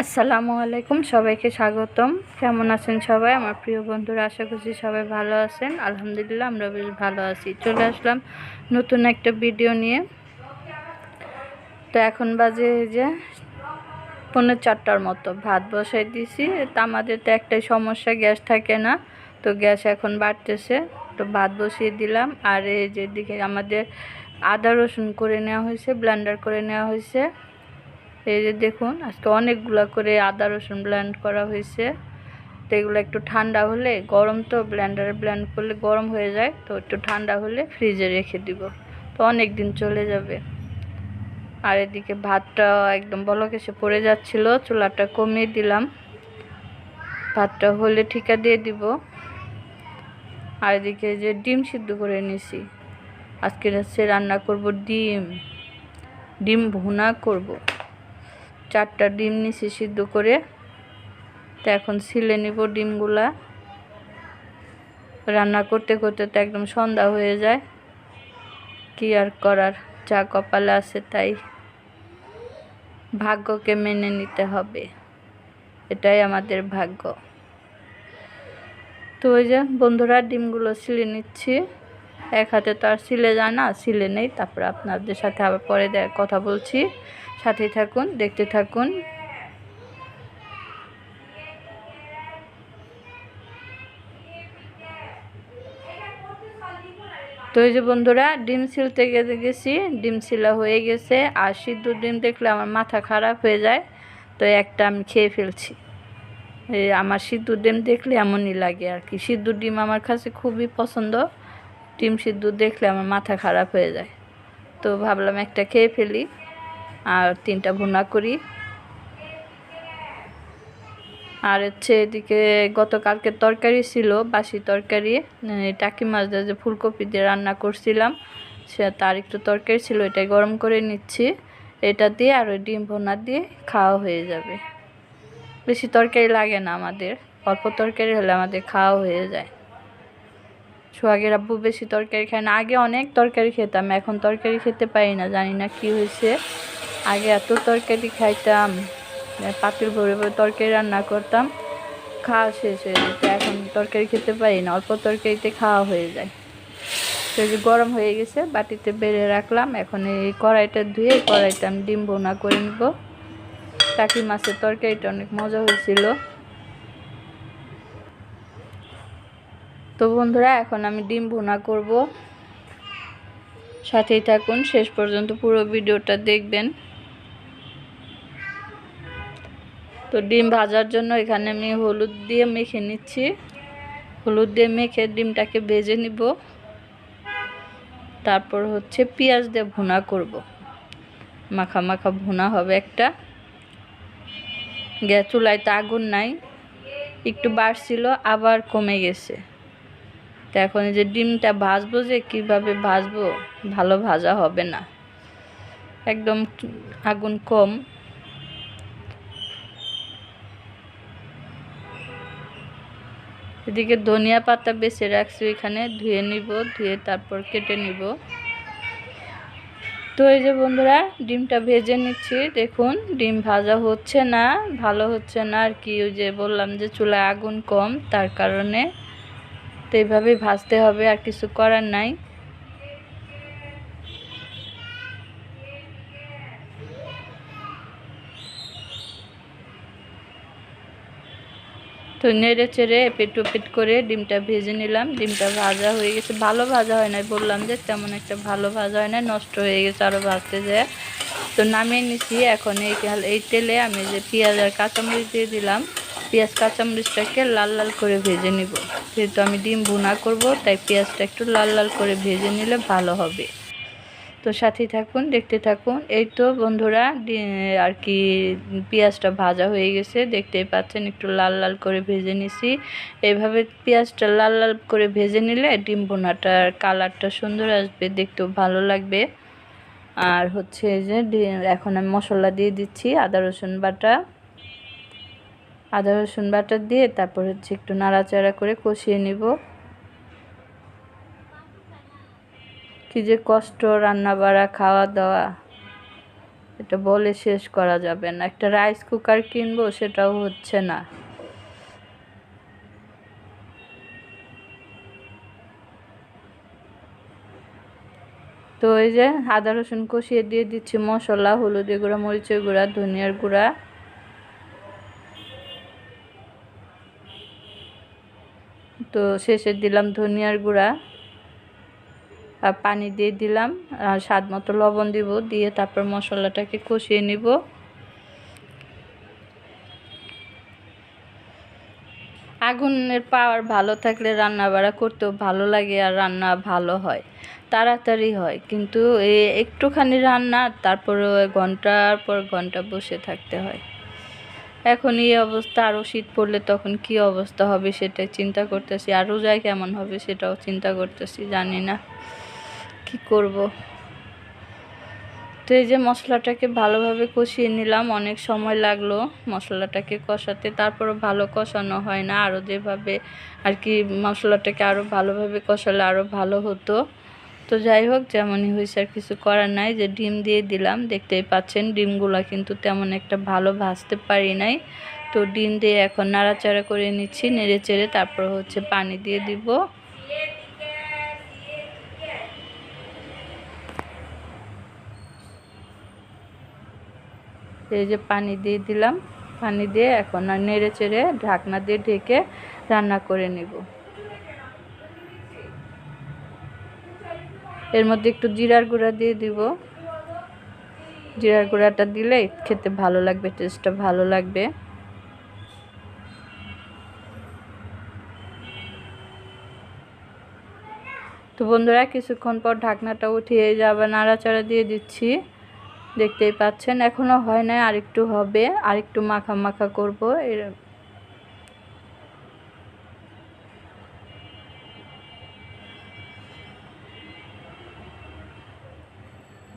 আসসালামু আলাইকুম, সবাইকে স্বাগতম। কেমন আছেন সবাই? আমার প্রিয় বন্ধুরা, আশা করছি সবাই ভালো আছেন। আলহামদুলিল্লাহ, আমরা বেশ ভালো আছি। চলে আসলাম নতুন একটা ভিডিও নিয়ে। তো এখন বাজে যে পনেরো চারটার মতো। ভাত বসাই দিয়েছি তো আমাদের তো একটাই সমস্যা, গ্যাস থাকে না। তো গ্যাস এখন বাড়তেছে। তো ভাত বসিয়ে দিলাম। আর এই যে দিকে আমাদের আদা রসুন করে নেওয়া হয়েছে, ব্লেন্ডার করে নেওয়া হয়েছে। এই যে দেখুন, আজকে অনেকগুলো করে আদা রসুন ব্লেন্ড করা হয়েছে। তো এগুলো একটু ঠান্ডা হলে, গরম তো ব্লেন্ডারে ব্লেন্ড করলে গরম হয়ে যায়, তো একটু ঠান্ডা হলে ফ্রিজে রেখে দিব। তো অনেক দিন চলে যাবে। আর এদিকে ভাতটা একদম বলক এসে পড়ে যাচ্ছিল, চুলাটা কমিয়ে দিলাম। ভাতটা হলে ঠিকা দিয়ে দিব। আর এদিকে যে ডিম সিদ্ধ করে নিছি, আজকে হচ্ছে রান্না করব ডিম। ডিম ভুনা করব। চারটা ডিম নিছি সিদ্ধ করে। তো এখন ছিলে নিব ডিমগুলা। রান্না করতে করতে তো একদম সন্ধ্যা হয়ে যায়। কি আর করার, যা কপালে আছে তাই। ভাগ্যকে মেনে নিতে হবে। এটাই আমাদের ভাগ্য। তো ওই যে বন্ধুরা, ডিমগুলো ছিলে নিচ্ছি। এক হাতে তো আর সিলে যায় না, সিলে নেই। তারপরে আপনাদের সাথে আবার পরে কথা বলছি। সাথেই থাকুন, দেখতে থাকুন। তো এই যে বন্ধুরা, ডিম সিলতে গেছে গেছি ডিম সিলা হয়ে গেছে। আর সিদ্ধ ডিম দেখলে আমার মাথা খারাপ হয়ে যায়, তো একটা আমি খেয়ে ফেলছি। এই আমার সিদ্ধ ডিম দেখলে এমনই লাগে আর কি। সিদ্ধ ডিম আমার কাছে খুবই পছন্দ। ডিম সিদ্ধ দেখলে আমার মাথা খারাপ হয়ে যায়। তো ভাবলাম একটা খেয়ে ফেলি আর তিনটা ভুনা করি। আর হচ্ছে এদিকে গতকালকে তরকারি ছিল, বাসি তরকারি টাকি মাছ দিয়ে যে ফুলকপি দিয়ে রান্না করছিলাম, সে তার একটু তরকারি ছিল এটাই গরম করে নিচ্ছি। এটা দিয়ে আর ওই ডিম ভোনা দিয়ে খাওয়া হয়ে যাবে। বেশি তরকারি লাগে না আমাদের, অল্প তরকারি হলে আমাদের খাওয়া হয়ে যায়। সোহাগের আব্বু বেশি তরকারি খায় না। আগে অনেক তরকারি খেতাম, এখন তরকারি খেতে পারি না, জানি না কি হয়েছে। আগে এত তরকারি খাইতাম পাতিল ভরে ভরে তরকারি রান্না করতাম, খাওয়া শেষ হয়ে যেত। এখন তরকারি খেতে পারি না, অল্প তরকারিতে খাওয়া হয়ে যায়। যে গরম হয়ে গেছে, বাটিতে বেড়ে রাখলাম, এখন এই কড়াইটা ধুয়ে কড়াইটা আমি ডিম বোনা করে নিব। টাকি মাছের তরকারিটা অনেক মজা হয়েছিল। তো বন্ধুরা, এখন আমি ডিম ভুনা করব। সাথেই থাকুন, শেষ পর্যন্ত পুরো ভিডিওটা দেখবেন। তো ডিম ভাজার জন্য এখানে আমি হলুদ দিয়ে মেখে নিচ্ছি। হলুদ দিয়ে মেখে ডিমটাকে ভেজে নিব। তারপর হচ্ছে পেঁয়াজ দিয়ে ভুনা করব। মাখা মাখা ভুনা হবে একটা। গ্যাস চুলায় তো আগুন নাই, একটু বাড়ছিল, আবার কমে গেছে। তো এখন যে ডিমটা ভাজবো যে কীভাবে ভাজবো, ভালো ভাজা হবে না। একদম আগুন কম। এদিকে ধনিয়া পাতা বেছে রাখছি এখানে, ধুয়ে নিব, ধুয়ে তারপর কেটে নিব। তো এই যে বন্ধুরা, ডিমটা ভেজে নিচ্ছি। দেখুন, ডিম ভাজা হচ্ছে না, ভালো হচ্ছে না। আর কি ওই যে বললাম যে চুলায় আগুন কম, তার কারণে তো এইভাবেই ভাজতে হবে, আর কিছু করার নাই। তো নেড়ে চেড়ে পেট পেট করে ডিমটা ভেজে নিলাম। ডিমটা ভাজা হয়ে গেছে। ভালো ভাজা হয় না বললাম যে তেমন একটা ভালো ভাজা হয় না নষ্ট হয়ে গেছে আরও ভাজতে যায় তো নামিয়ে নিছি, এখন এই এই তেলে আমি যে পেঁয়াজ আর কাঁচামরিচ দিয়ে দিলাম। পেঁয়াজ, কাঁচামরিচটাকে লাল লাল করে ভেজে নিব। যেহেতু আমি ডিম ভুনা করব, তাই পেঁয়াজটা একটু লাল লাল করে ভেজে নিলে ভালো হবে। তো সাথেই থাকুন, দেখতে থাকুন। এই তো বন্ধুরা আর কি পেঁয়াজটা ভাজা হয়ে গেছে, দেখতেই পাচ্ছেন, একটু লাল লাল করে ভেজে নিছি। এইভাবে পেঁয়াজটা লাল লাল করে ভেজে নিলে ডিম বোনাটার কালারটা সুন্দর আসবে, দেখতেও ভালো লাগবে। আর হচ্ছে যে এখন আমি মশলা দিয়ে দিচ্ছি, আদা, রসুন বাটা। আদা, রসুন বাটা দিয়ে তারপর হচ্ছে একটু নাড়াচাড়া করে কষিয়ে নিব। কি যে কষ্ট রান্না বাড়া খাওয়া দাওয়া এটা বলে শেষ করা যাবে না। একটা রাইস কুকার কিনবো সেটাও হচ্ছে না। তো এই যে আদা, রসুন কষিয়ে দিয়ে দিচ্ছি মশলা, হলুদের গুঁড়া, মরিচের গুঁড়া, ধনিয়ার গুঁড়া। তো শেষে দিলাম ধনিয়ার গুঁড়া। আর পানি দিয়ে দিলাম। আর স্বাদ মতো লবণ দিব, দিয়ে তারপর মশলাটাকে কষিয়ে নিব। আগুনের পাওয়ার ভালো থাকলে রান্না বাড়া করতেও ভালো লাগে আর রান্না ভালো হয়, তাড়াতাড়ি হয়। কিন্তু একটুখানি রান্না তারপরে ঘণ্টার পর ঘণ্টা বসে থাকতে হয়। এখন এই অবস্থা আরও শীত পড়লে তখন কি অবস্থা হবে সেটাই চিন্তা করতেছি। আর রোজায় কেমন হবে সেটাও চিন্তা করতেছি, জানি না। কি করব? তো এই যে মশলাটাকে ভালোভাবে কষিয়ে নিলাম, অনেক সময় লাগল মশলাটাকে কষাতে। তারপরও ভালো কষানো হয় না আরও যেভাবে আর কি মশলাটাকে আরও ভালোভাবে কষালে আরও ভালো হতো। তো যাই হোক, যেমনই হয়েছে আর কিছু করার নাই। যে ডিম দিয়ে দিলাম, দেখতেই পাচ্ছেন ডিমগুলো কিন্তু তেমন একটা ভালো ভাজতে পারি নাই। তো ডিম দিয়ে এখন নাড়াচাড়া করে নিচ্ছি, নেড়ে চেড়ে তারপর হচ্ছে পানি দিয়ে দিব। এই যে পানি দিয়ে দিলাম, পানি দিয়ে এখন আর নেড়ে চেড়ে ঢাকনা দিয়ে ঢেকে রান্না করে নেব। এর মধ্যে একটু জিরার গুঁড়া দিয়ে দিব। জিরার গুঁড়াটা দিলে খেতে ভালো লাগবে টেস্টটা ভালো লাগবে। তো বন্ধুরা, কিছুক্ষণ পর ঢাকনাটা উঠিয়ে যাবে নাড়াচাড়া দিয়ে দিচ্ছি। দেখতেই পাচ্ছেন এখনও হয় না আরেকটু হবে, আরেকটু মাখা মাখা করব এর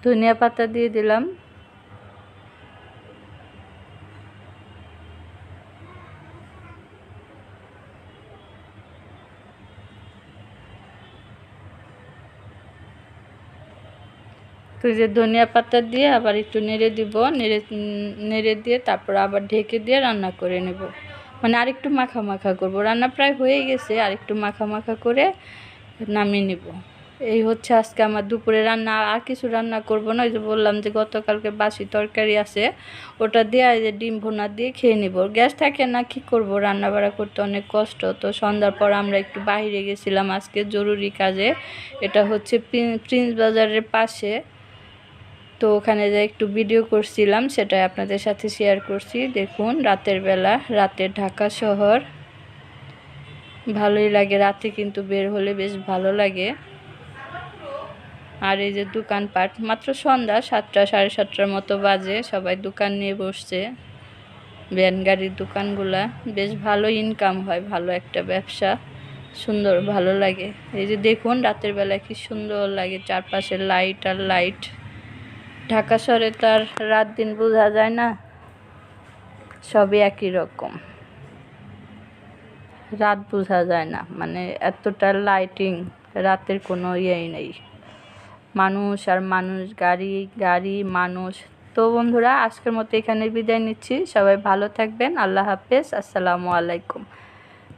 ধনিয়া পাতা দিয়ে দিলাম। তো যে ধনিয়া পাতা দিয়ে আবার একটু নেড়ে দিব, নেড়ে নেড়ে দিয়ে তারপর আবার ঢেকে দিয়ে রান্না করে নেব। মানে আরেকটু মাখা মাখা করব। রান্না প্রায় হয়ে গেছে, আরেকটু মাখা মাখা করে নামিয়ে নেব। এই হচ্ছে আজকে আমার দুপুরে রান্না, আর কিছু রান্না করব না, ওই যে বললাম যে গতকালকে বাসি তরকারি আছে, ওটা দিয়ে যে ডিম ভোনা দিয়ে খেয়ে নেব। গ্যাস থাকে না, কি করব? রান্না বাড়া করতে অনেক কষ্ট, তো সন্ধ্যার পর আমরা একটু বাইরে গেছিলাম আজকে জরুরি কাজে, এটা হচ্ছে প্রিন্স বাজারের পাশে, তো ওখানে যে একটু ভিডিও করছিলাম সেটা আপনাদের সাথে শেয়ার করছি। দেখুন, রাতের বেলা রাতের ঢাকা শহর, ভালোই লাগে, রাতে কিন্তু বের হলে বেশ ভালো লাগে। আর এই যে দোকানপাট, মাত্র সন্ধ্যা সাতটা, সাড়ে সাতটার মতো বাজে, সবাই দোকান নিয়ে বসছে। ভ্যান গাড়ির দোকানগুলা, বেশ ভালো ইনকাম হয়, ভালো একটা ব্যবসা, সুন্দর, ভালো লাগে। এই যে দেখুন, রাতের বেলা কি সুন্দর লাগে, চারপাশে লাইট আর লাইট ঢাকা শহরে তার রাত দিন বোঝা যায় না, সবই একই রকম। রাত বোঝা যায় না মানে এতটা লাইটিং রাতের কোনো ইয়েই নেই। মানুষ আর মানুষ, গাড়ি গাড়ি, মানুষ। তো বন্ধুরা, আজকের মতো এখানে বিদায় নিচ্ছি। সবাই ভালো থাকবেন। আল্লাহ হাফেজ। আসসালামু আলাইকুম।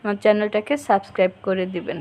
আমার চ্যানেলটাকে সাবস্ক্রাইব করে দিবেন।